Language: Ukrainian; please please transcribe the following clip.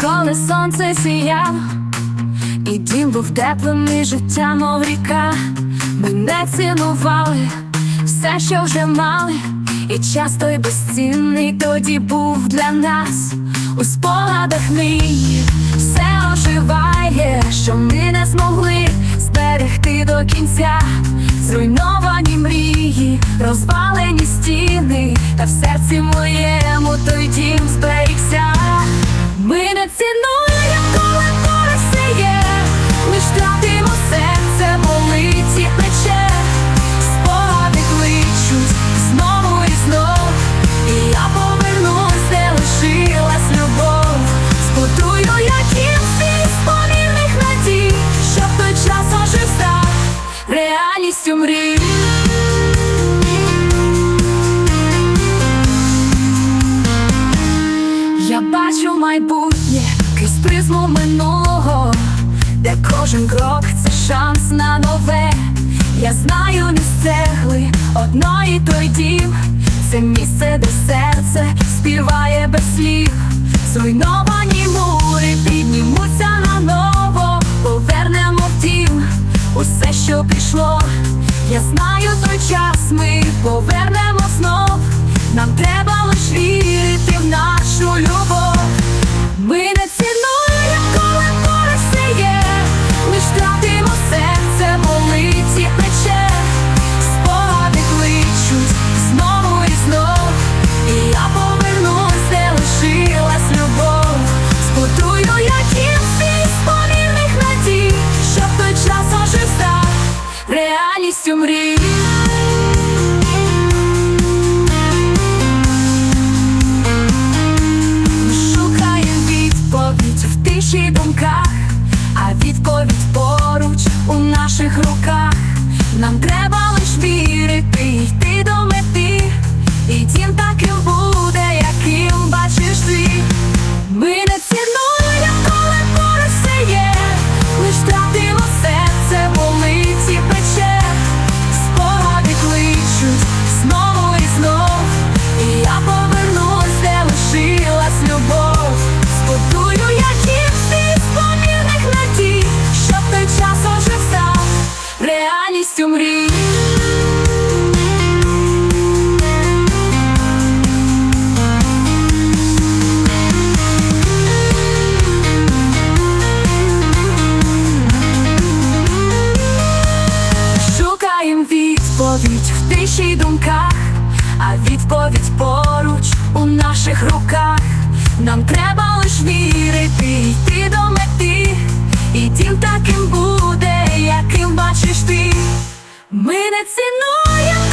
коли сонце сіяло, і дім був теплим, і життя, мов ріка. Мене цінували, все, що вже мали, і час той безцінний тоді був для нас. У спогадах мрії все оживає, що ми не змогли зберегти до кінця. Зруйновані мрії, розвалені стіни, та в серці моєму той дім зберігся. Не коли поруч є, ми ж серце, болить і пече, спогади кличуть знову і знов, я повернусь, де лишилась любов, збудую яким свій спомінних надій, щоб той час ожив став реальністю мрій. Майбутнє крізь призму минулого, де кожен крок це шанс на нове. Я знаю не з цегли, одно і той дім, це місце, де серце співає без слів. Зруйновані мури піднімуться наново, повернемо в дім усе, що пішло. Я знаю той час, ми повернемо знов. Нам треба лиш вірити в нашу любов. В думках, а відповідь поруч у наших руках. Нам треба відповідь в тиші думках, а відповідь поруч у наших руках. Нам треба лиш вірити, йти до мети, і дім таким буде, яким бачиш ти. Ми не цінуємо.